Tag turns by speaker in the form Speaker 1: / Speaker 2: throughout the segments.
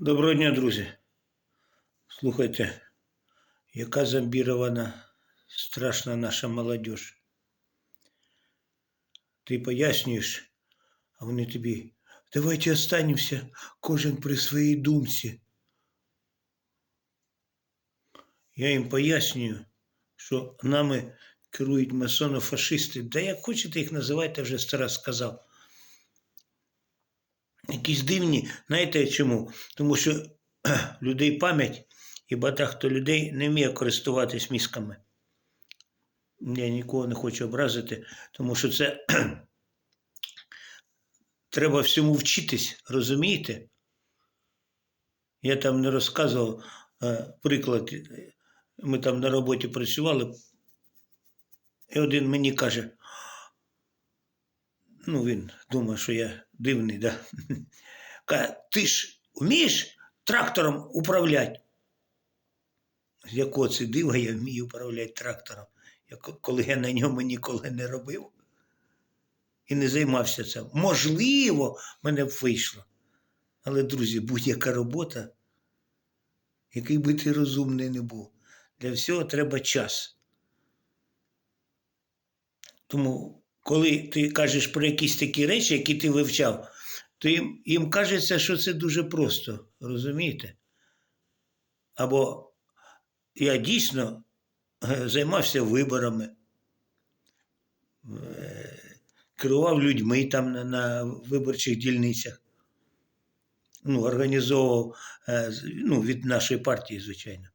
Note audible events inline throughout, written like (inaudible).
Speaker 1: Доброго дня, друзі. Слухайте, яка зомбірована, страшна наша молодь. Ти пояснюєш, а вони тобі. Давайте останемося кожен при своїй думці. Я їм пояснюю, що нами керують масоно-фашисти. Да як хочете їх називайте, вже сто раз сказав. Якісь дивні, знаєте чому? Тому що людей пам'ять і багато людей не вміє користуватись мізками. Я нікого не хочу образити, тому що це треба всьому вчитись, розумієте? Я там не розказував е, приклад. Ми там на роботі працювали, і один мені каже, ну він думає, що я дивний, да? Каже, ти ж вмієш трактором управляти? З якого це дива я вмію управляти трактором, коли я на ньому ніколи не робив і не займався цим. Можливо, мене б вийшло. Але, друзі, будь-яка робота, який би ти розумний не був, для всього треба час. Тому, коли ти кажеш про якісь такі речі, які ти вивчав, то їм, їм кажеться, що це дуже просто, розумієте? Або я дійсно е, займався виборами, е, керував людьми там на, на виборчих дільницях, ну, організовував е, ну, від нашої партії, звичайно.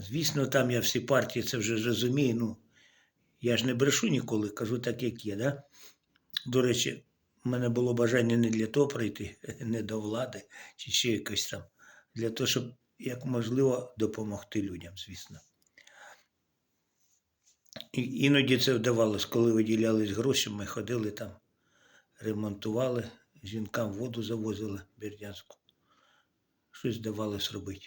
Speaker 1: Звісно, там я всі партії це вже розумію. Ну, я ж не брешу ніколи, кажу так, як є. Да? До речі, в мене було бажання не для того прийти, (laughs) не до влади чи ще якось там, для того, щоб як можливо допомогти людям, звісно. І, іноді це вдавалось, коли виділялись гроші, ми ходили там, ремонтували, жінкам воду завозили Бердянську. Щось вдавалось робити.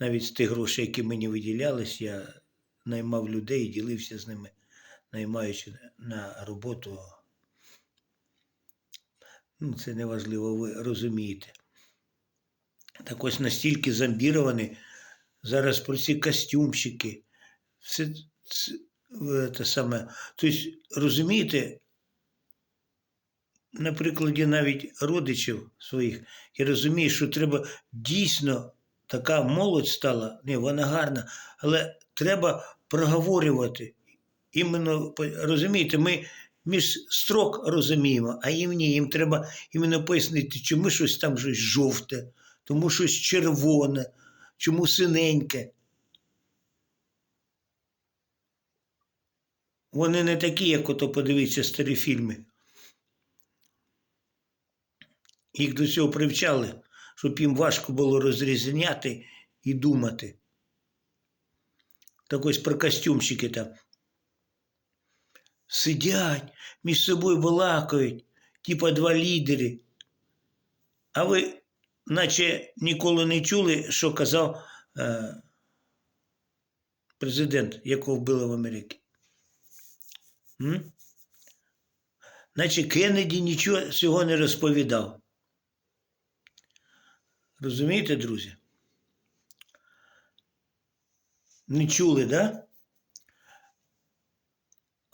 Speaker 1: Навіть з тих грошей, які мені виділялись, я наймав людей і ділився з ними, наймаючи на роботу. Ну, це неважливо, ви розумієте. Так ось настільки зомбіровані зараз про ці костюмчики. Все це, те саме. Тобто, розумієте, на прикладі навіть родичів своїх, я розумію, що треба дійсно така молодь стала, не, вона гарна, але треба проговорювати. Іменно, розумієте, ми між строк розуміємо, а їм ні, їм треба іменно пояснити, чому щось там щось жовте, тому щось червоне, чому синеньке. Вони не такі, як ото подивіться старі фільми. Їх до цього привчали, щоб їм важко було розрізняти і думати. Так ось про костюмчики там. Сидять, між собою балакають, типа два лідери. А ви, наче ніколи не чули, що казав е, президент, якого вбили в Америці. М? Наче Кеннеді нічого цього не розповідав. Розумієте, друзі? Не чули, да?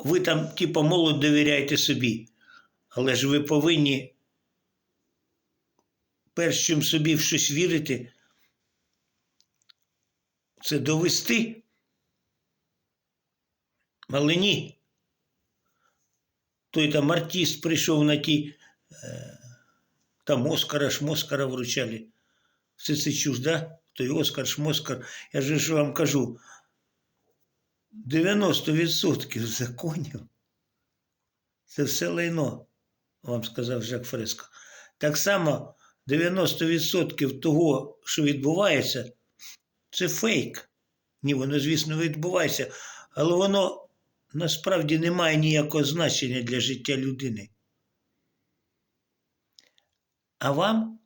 Speaker 1: Ви там, типа, молодь довіряєте собі, але ж ви повинні, перш чим собі в щось вірити, це довести. Але ні. Той там артист прийшов на ті, е, там Оскара, шмоскара вручали. Все це чуж, да? Той Оскар, шмоскар. Я ж вам кажу, 90% законів це все лайно, вам сказав Жак Фреско. Так само 90% того, що відбувається, це фейк. Ні, воно, звісно, відбувається, але воно насправді не має ніякого значення для життя людини. А вам,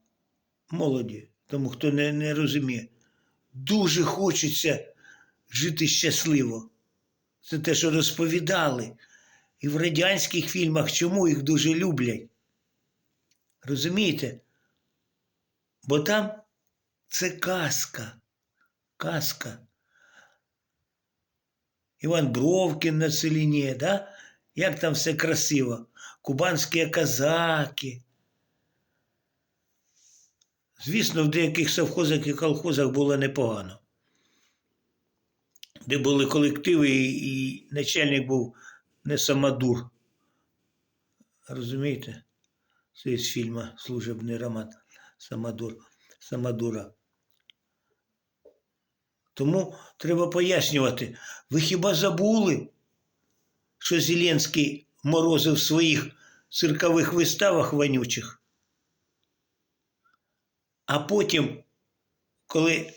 Speaker 1: молоді, тому хто не, не розуміє, дуже хочеться жити щасливо. Це те, що розповідали. І в радянських фільмах чому їх дуже люблять. Розумієте? Бо там це казка. Казка. Іван Бровкін на Целіні, да? Як там все красиво. Кубанські казаки. Звісно, в деяких совхозах і колхозах було непогано. Де були колективи, і, начальник був не самодур. Розумієте? Це із фільму Служебний роман Самодур, Самодура. Тому треба пояснювати. Ви хіба забули, що Зеленський морозив в своїх циркових виставах вонючих? А потім, коли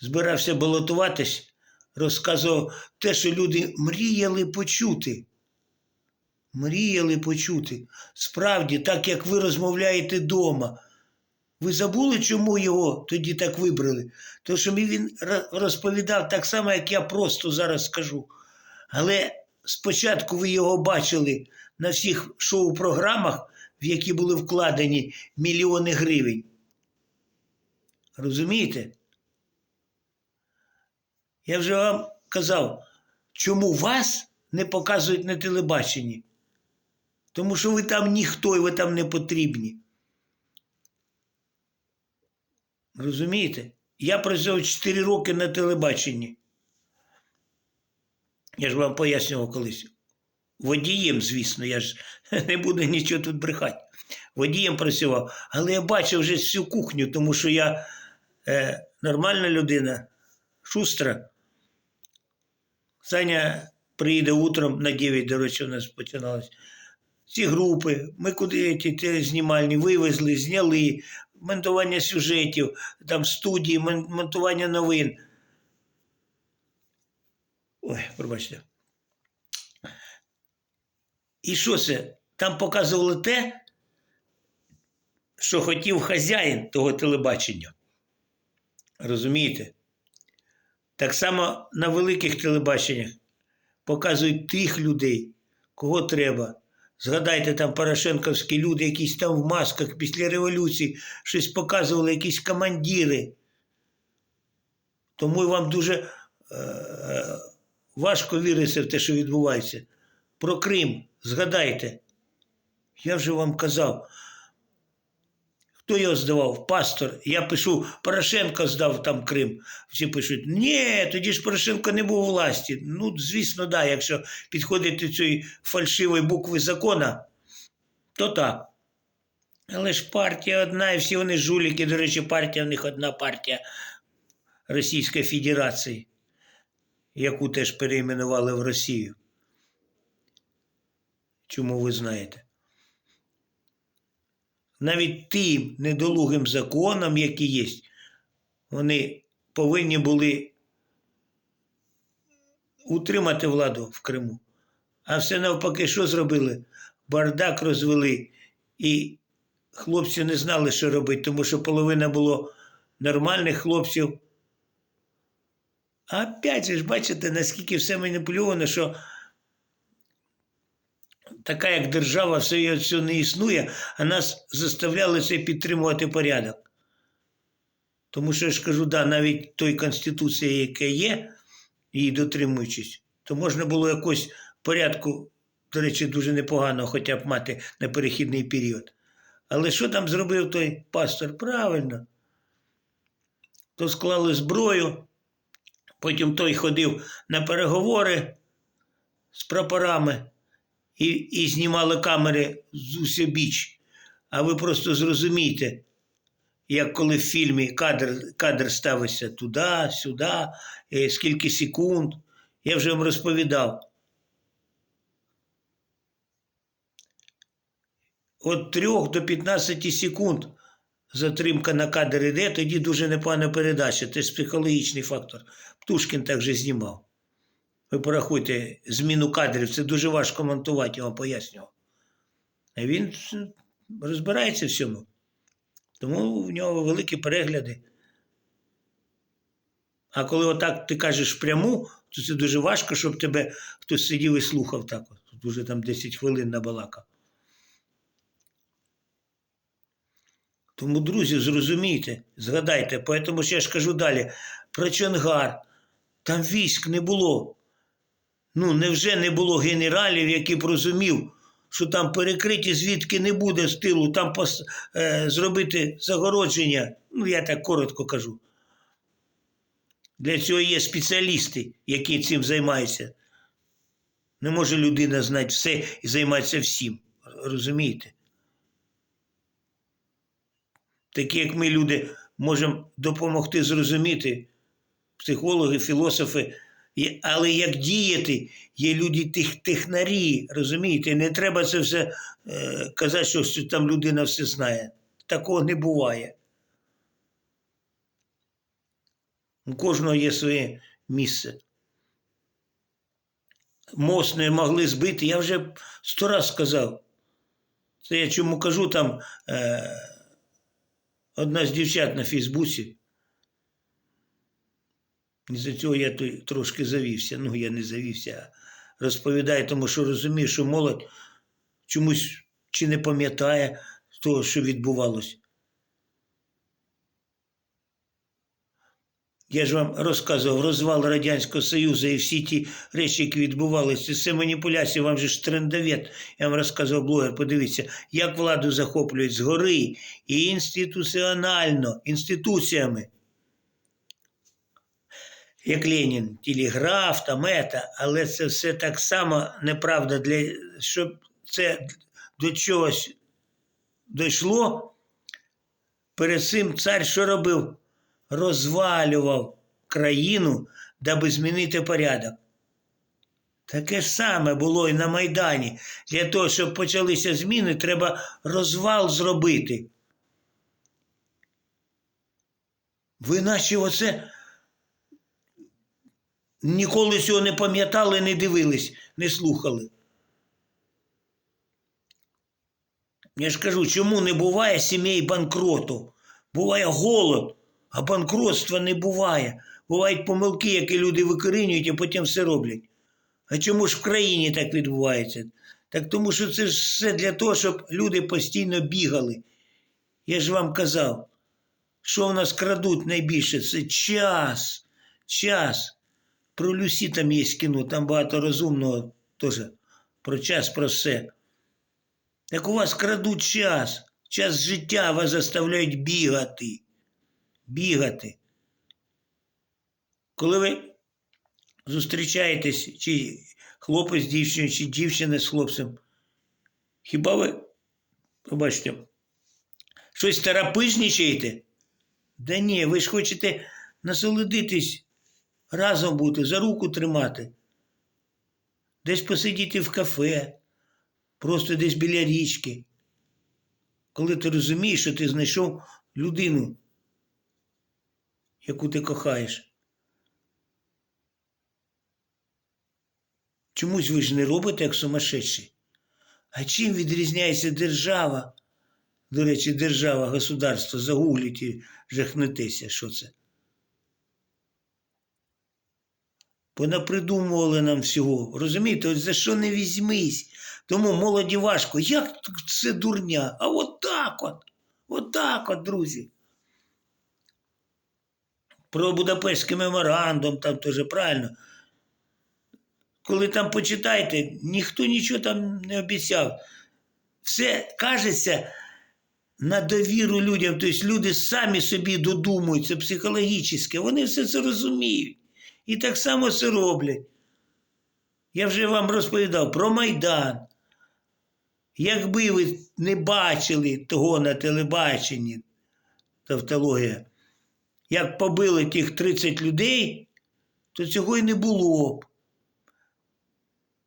Speaker 1: збирався балотуватись, розказував те, що люди мріяли почути. Мріяли почути. Справді, так як ви розмовляєте вдома. Ви забули, чому його тоді так вибрали? Тому що він розповідав так само, як я просто зараз скажу. Але спочатку ви його бачили на всіх шоу-програмах, в які були вкладені мільйони гривень. Розумієте? Я вже вам казав, чому вас не показують на телебаченні? Тому що ви там ніхто і ви там не потрібні. Розумієте? Я працював 4 роки на телебаченні. Я ж вам пояснював колись. Водієм, звісно, я ж (laughs) не буду нічого тут брехати. Водієм працював, але я бачив вже всю кухню, тому що я е, нормальна людина, шустра. Саня приїде утром на 9, до речі, у нас починалось. Ці групи, ми куди ті, ті знімальні вивезли, зняли, монтування сюжетів, там студії, монтування новин. Ой, пробачте. І що це? Там показували те, що хотів хазяїн того телебачення. Розумієте? Так само на великих телебаченнях показують тих людей, кого треба. Згадайте, там Порошенковські люди, якісь там в масках після революції щось показували, якісь командири. Тому вам дуже е, е, важко віриться в те, що відбувається. Про Крим згадайте. Я вже вам казав. Хто його здавав? Пастор. Я пишу, Порошенко здав там Крим. Всі пишуть, ні, тоді ж Порошенко не був у власті. Ну, звісно, да, якщо підходити до цієї фальшивої букви закона, то так. Але ж партія одна, і всі вони жуліки, до речі, партія в них одна партія Російської Федерації, яку теж перейменували в Росію. Чому ви знаєте? Навіть тим недолугим законам, які є, вони повинні були утримати владу в Криму. А все навпаки, що зробили? Бардак розвели, і хлопці не знали, що робити, тому що половина було нормальних хлопців. А опять ж, бачите, наскільки все маніпульовано, що така як держава, все це не існує, а нас заставляли це підтримувати порядок. Тому що я ж кажу, да, навіть той Конституції, яка є, її дотримуючись, то можна було якось порядку, до речі, дуже непогано хоча б мати на перехідний період. Але що там зробив той пастор? Правильно. То склали зброю, потім той ходив на переговори з прапорами і і знімали камери з усебіч. А ви просто зрозумійте, як коли в фільмі кадр кадр ставиться туди, сюди, е, скільки секунд. Я вже вам розповідав. От 3 до 15 секунд затримка на кадр іде, тоді дуже непогана передача. Це ж психологічний фактор. Птушкін так же знімав. Ви порахуйте зміну кадрів, це дуже важко монтувати, я вам пояснював. Він розбирається в цьому. Тому в нього великі перегляди. А коли отак ти кажеш пряму, то це дуже важко, щоб тебе хтось сидів і слухав так. Тут уже там 10 хвилин набалакав. Тому, друзі, зрозумійте, згадайте, тому що я ж кажу далі про Чонгар. Там військ не було. Ну, невже не було генералів, які б розумів, що там перекриті, звідки не буде з тилу, там пос, е, зробити загородження. Ну, я так коротко кажу. Для цього є спеціалісти, які цим займаються. Не може людина знати все і займатися всім. Розумієте? Такі, як ми, люди, можемо допомогти зрозуміти, психологи, філософи, Але як діяти, є люди тех, технарі, розумієте? Не треба це все е, казати, що там людина все знає. Такого не буває. У кожного є своє місце. Мост не могли збити, я вже сто раз сказав. Це я чому кажу там е, одна з дівчат на Фейсбуці. Із-за цього я трошки завівся. Ну, я не завівся, а розповідаю, тому що розумію, що молодь чомусь чи не пам'ятає того, що відбувалося. Я ж вам розказував розвал Радянського Союзу і всі ті речі, які відбувалися. Це маніпуляції, вам же ж трендовет. Я вам розказував блогер, подивіться, як владу захоплюють згори і інституціонально, інституціями. Як Ленін, телеграф, там ета, але це все так само неправда, для, щоб це до чогось дійшло. Перед цим цар що робив? Розвалював країну, даби змінити порядок. Таке ж саме було і на Майдані. Для того, щоб почалися зміни, треба розвал зробити. Ви наче оце ніколи цього не пам'ятали, не дивились, не слухали. Я ж кажу, чому не буває сімей банкроту? Буває голод, а банкротства не буває. Бувають помилки, які люди викорінюють, а потім все роблять. А чому ж в країні так відбувається? Так тому що це ж все для того, щоб люди постійно бігали. Я ж вам казав, що в нас крадуть найбільше? Це час. Час. Про Люсі там є кіно, там багато розумного теж. Про час, про все. Так у вас крадуть час. Час життя вас заставляють бігати. Бігати. Коли ви зустрічаєтесь, чи хлопець з дівчиною, чи дівчина з хлопцем, хіба ви, побачите, щось терапижнічаєте? Да ні, ви ж хочете насолодитись, разом бути, за руку тримати, десь посидіти в кафе, просто десь біля річки. Коли ти розумієш, що ти знайшов людину, яку ти кохаєш. Чомусь ви ж не робите як сумасшедші. А чим відрізняється держава? До речі, держава, государство, загугліть і жахнетеся, що це. Понапридумували нам всього. Розумієте, от за що не візьмись? Тому молоді важко. Як це дурня? А от так от. От так от, друзі. Про Будапештський меморандум, там теж правильно. Коли там почитаєте, ніхто нічого там не обіцяв. Все кажеться на довіру людям. Тобто люди самі собі додумують, це психологічне. Вони все це розуміють. І так само це роблять. Я вже вам розповідав про Майдан. Якби ви не бачили того на телебаченні, тавтологія, як побили тих 30 людей, то цього й не було б.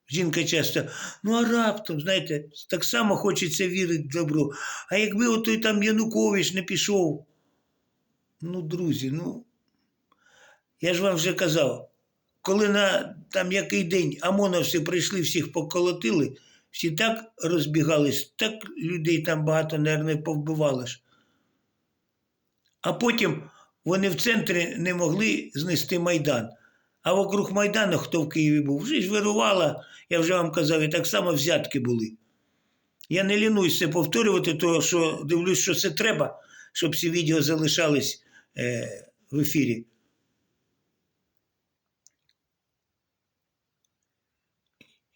Speaker 1: Жінка часто, ну а раптом, знаєте, так само хочеться вірити в добро. А якби отой там Янукович не пішов. Ну, друзі, ну. Я ж вам вже казав, коли на там який день ОМОНовці прийшли, всіх поколотили, всі так розбігались, так людей там багато, мабуть, повбивали ж. А потім вони в центрі не могли знести Майдан. А вокруг Майдану, хто в Києві був, вже ж вирувала, я вже вам казав, і так само взятки були. Я не лінуюся повторювати, тому що дивлюсь, що це треба. щоб ці відео залишались е, в ефірі.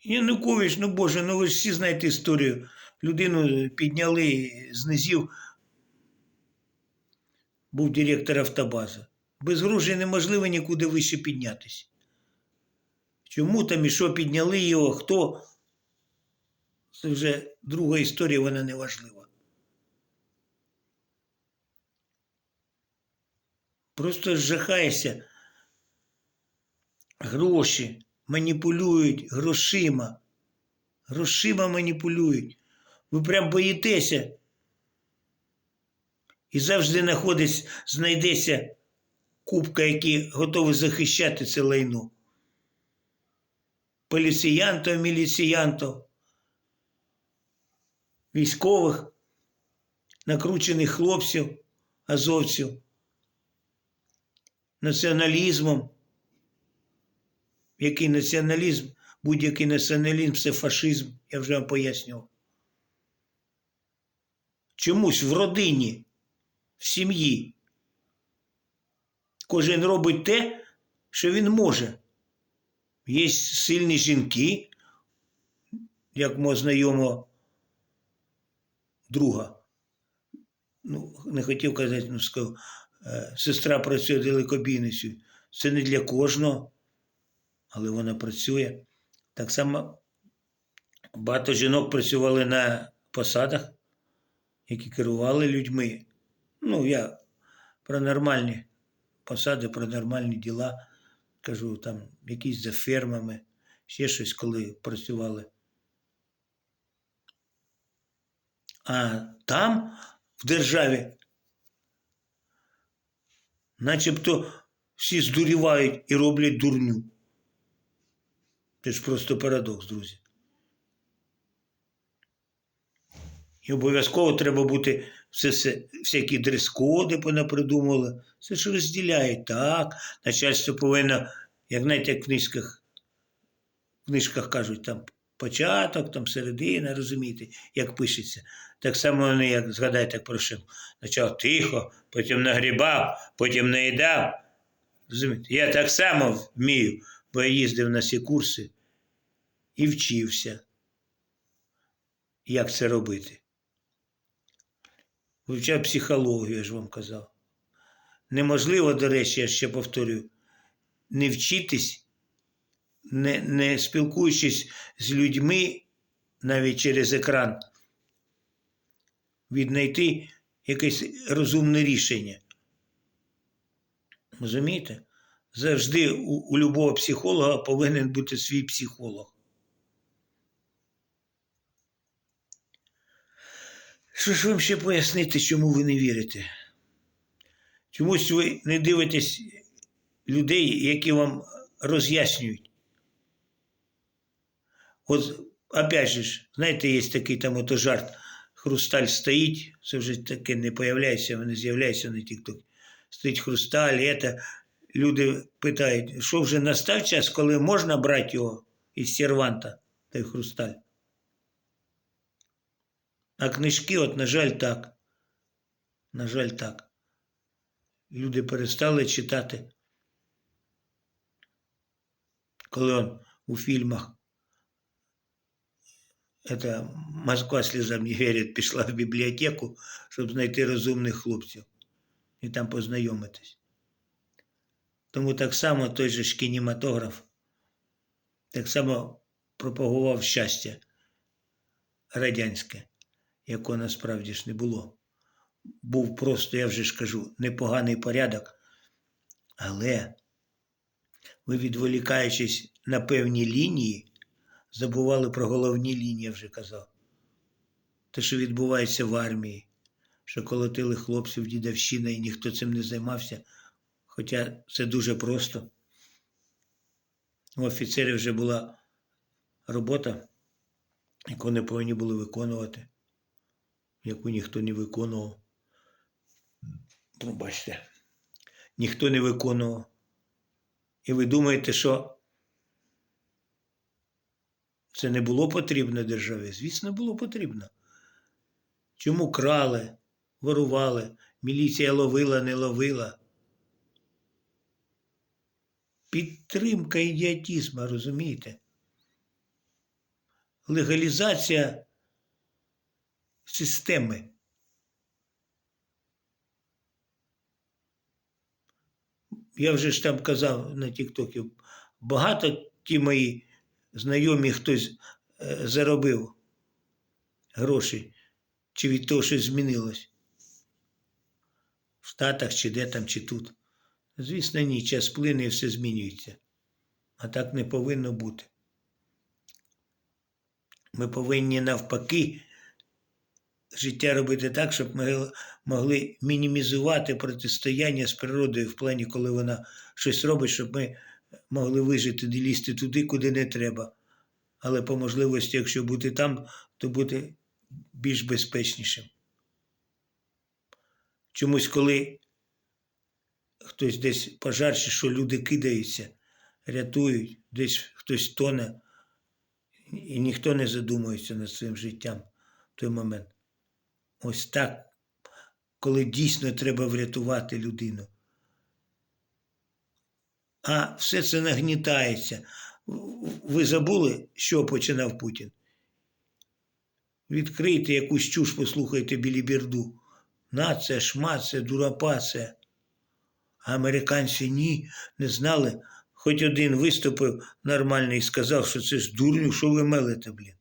Speaker 1: Янукович, ну Боже, ну ви ж всі знаєте історію. Людину підняли з низів, був директор автобази. Без грошей неможливо нікуди вище піднятися. Чому там і що підняли його, хто? Це вже друга історія, вона не важлива. Просто жахаєшся. Гроші маніпулюють грошима. Грошима маніпулюють. Ви прям боїтеся. І завжди знаходиться, знайдеться купка, які готові захищати це лайно. Поліціянтів, міліціянтів, військових, накручених хлопців, азовців, націоналізмом. Який націоналізм, будь-який націоналізм це фашизм, я вже вам пояснював. Чомусь в родині, в сім'ї. Кожен робить те, що він може. Є сильні жінки, як мого знайомого друга. Ну, не хотів казати, ну сказав, е, сестра працює далекобійницею. Це не для кожного, але вона працює. Так само багато жінок працювали на посадах, які керували людьми. Ну, я про нормальні посади, про нормальні діла кажу, там якісь за фермами, ще щось, коли працювали. А там, в державі, начебто всі здурівають і роблять дурню. Це ж просто парадокс, друзі. І обов'язково треба бути все, все, всякі дрес-коди понапридумували. Це ж розділяють. Так, начальство повинно, як знаєте, як в книжках, в книжках кажуть, там початок, там середина, розумієте, як пишеться. Так само вони, як згадайте, як Порошенко. Спочатку тихо, потім нагрібав, потім наїдав. Розумієте? Я так само вмію, бо я їздив на ці курси і вчився, як це робити. Вивчав психологію, я ж вам казав. Неможливо, до речі, я ще повторюю, не вчитись, не, не спілкуючись з людьми навіть через екран, віднайти якесь розумне рішення. Розумієте? Завжди у, у любого психолога повинен бути свій психолог. Що ж вам ще пояснити, чому ви не вірите? Чомусь ви не дивитесь людей, які вам роз'яснюють. От, опять же, знаєте, є такий там ото жарт. Хрусталь стоїть, це вже таке не появляється, не з'являється на TikTok. Стоїть хрусталь, і це. Люди питають, що вже настав час, коли можна брати його із серванта, той хрусталь. А книжки, от, на жаль, так. На жаль, так. Люди перестали читати. Коли он у фільмах это Москва слезам не вірить, пішла в бібліотеку, щоб знайти розумних хлопців і там познайомитись. Тому так само той же ж кінематограф так само пропагував щастя радянське якого насправді ж не було. Був просто, я вже ж кажу, непоганий порядок. Але ви, відволікаючись на певні лінії, забували про головні лінії, я вже казав. Те, що відбувається в армії, що колотили хлопців дідовщина і ніхто цим не займався. Хоча це дуже просто. У офіцерів вже була робота, яку вони повинні були виконувати яку ніхто не виконував. Пробачте, ніхто не виконував. І ви думаєте, що це не було потрібно державі? Звісно, було потрібно. Чому крали, ворували, Міліція ловила, не ловила. Підтримка ідіотізму, розумієте? Легалізація системи. Я вже ж там казав на Тіктокі, багато ті мої знайомі хтось е, заробив гроші, чи від того, що змінилось. В Штатах, чи де там, чи тут. Звісно, ні, час плине і все змінюється. А так не повинно бути. Ми повинні навпаки життя робити так, щоб ми могли мінімізувати протистояння з природою в плані, коли вона щось робить, щоб ми могли вижити, не лізти туди, куди не треба. Але по можливості, якщо бути там, то бути більш безпечнішим. Чомусь, коли хтось десь пожар, що люди кидаються, рятують, десь хтось тоне, і ніхто не задумується над своїм життям в той момент. Ось так, коли дійсно треба врятувати людину. А все це нагнітається. Ви забули, що починав Путін? Відкрийте якусь чуш, послухайте біліберду. Нація, шмація, дуропація. А американці ні, не знали. Хоч один виступив нормальний і сказав, що це ж дурню, що ви мелите, блін.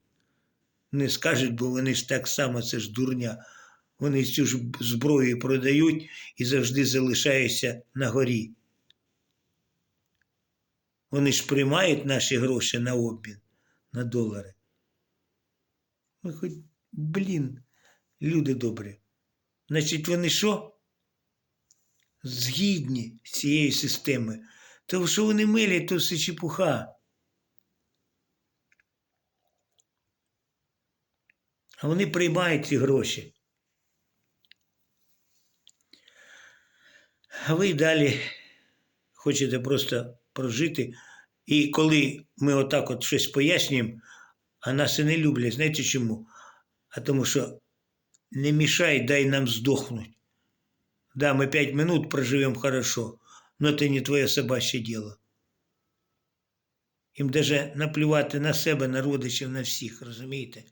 Speaker 1: Не скажуть, бо вони ж так само, це ж дурня. Вони цю ж зброю продають і завжди залишаються на горі. Вони ж приймають наші гроші на обмін, на долари. Ну, хоч, блін, люди добрі. Значить, вони що? Згідні з цією системою. Тому що вони милять, то все чепуха. А вони приймають ці гроші. А ви далі хочете просто прожити. І коли ми отак от щось пояснюємо, а нас і не люблять, знаєте чому? А тому що не мішай, дай нам здохнуть. Да, мы пять минут проживем хорошо, но это не твоє собачье дело. Їм даже наплювати на себе, на родичів, на всіх, розумієте?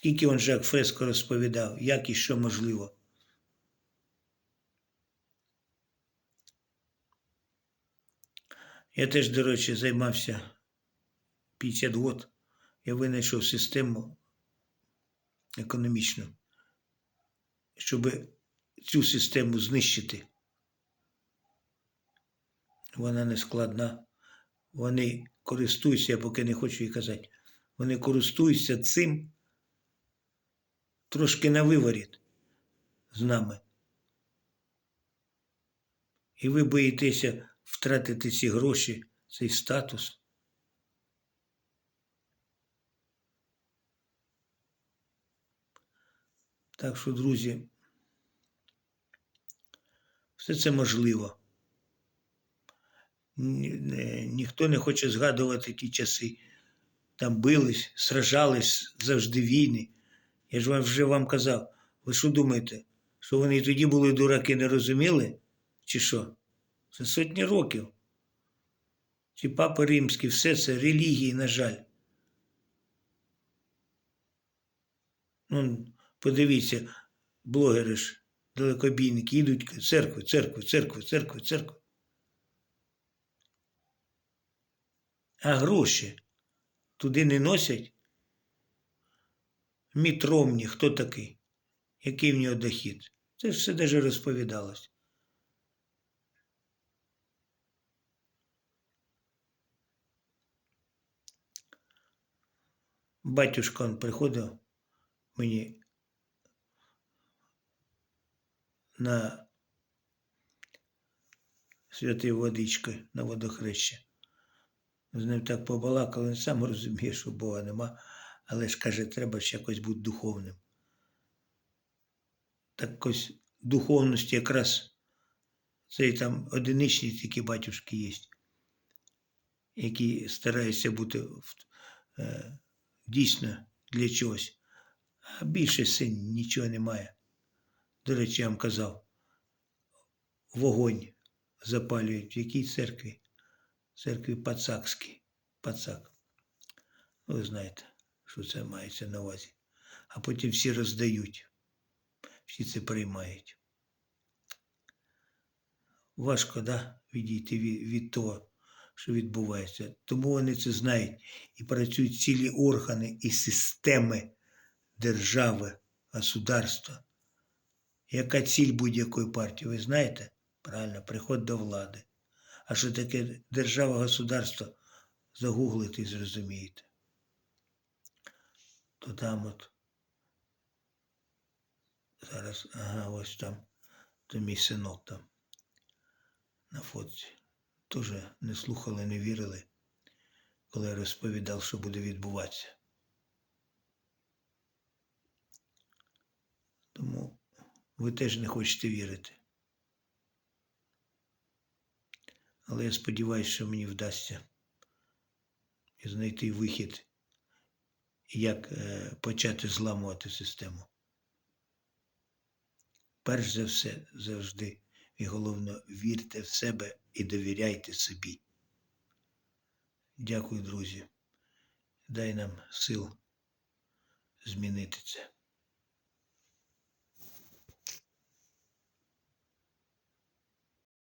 Speaker 1: Скільки он Жак Фреско розповідав, як і що можливо. Я теж, до речі, займався 50 років. Я винайшов систему економічну, щоб цю систему знищити. Вона не складна. Вони користуються, я поки не хочу їй казати, вони користуються цим трошки на виворіт з нами. І ви боїтеся втратити ці гроші, цей статус. Так що, друзі, все це можливо. Ніхто не хоче згадувати ті часи. Там бились, сражались завжди війни. Я ж вам вже вам казав, ви що думаєте, що вони і тоді були дураки, не розуміли? Чи що? Це сотні років. Ці папи римські, все це релігії, на жаль. Ну, подивіться, блогери ж, далекобійники, йдуть церкву, церкву, церкву, церкву, церкву. А гроші туди не носять? Мітромні, хто такий? Який в нього дохід? Це все даже розповідалось. Батюшка он приходив мені на святий водички на водохреща. З ним так побалакали, сам розуміє, що Бога нема, але ж каже, треба ж якось бути духовним. Так ось духовності якраз цей там одиничні такі батюшки є, які стараються бути е, дійсно для чогось. А більше син нічого немає. До речі, я вам казав, вогонь запалюють в якій церкві? Церкві Пацакській. Пацак. Ви знаєте, що це мається на увазі. А потім всі роздають. Всі це приймають. Важко, да, відійти від, від того, що відбувається. Тому вони це знають і працюють цілі органи і системи держави, государства. Яка ціль будь-якої партії, ви знаєте? Правильно, приход до влади. А що таке держава, государство? Загуглите і зрозумієте. То там от. Зараз, ага, ось там. То мій синок там. На фотці. Тоже не слухали, не вірили, коли я розповідав, що буде відбуватися. Тому ви теж не хочете вірити. Але я сподіваюся, що мені вдасться знайти вихід, як е, почати зламувати систему. Перш за все, завжди і головно, вірте в себе і довіряйте собі. Дякую, друзі. Дай нам сил змінити це.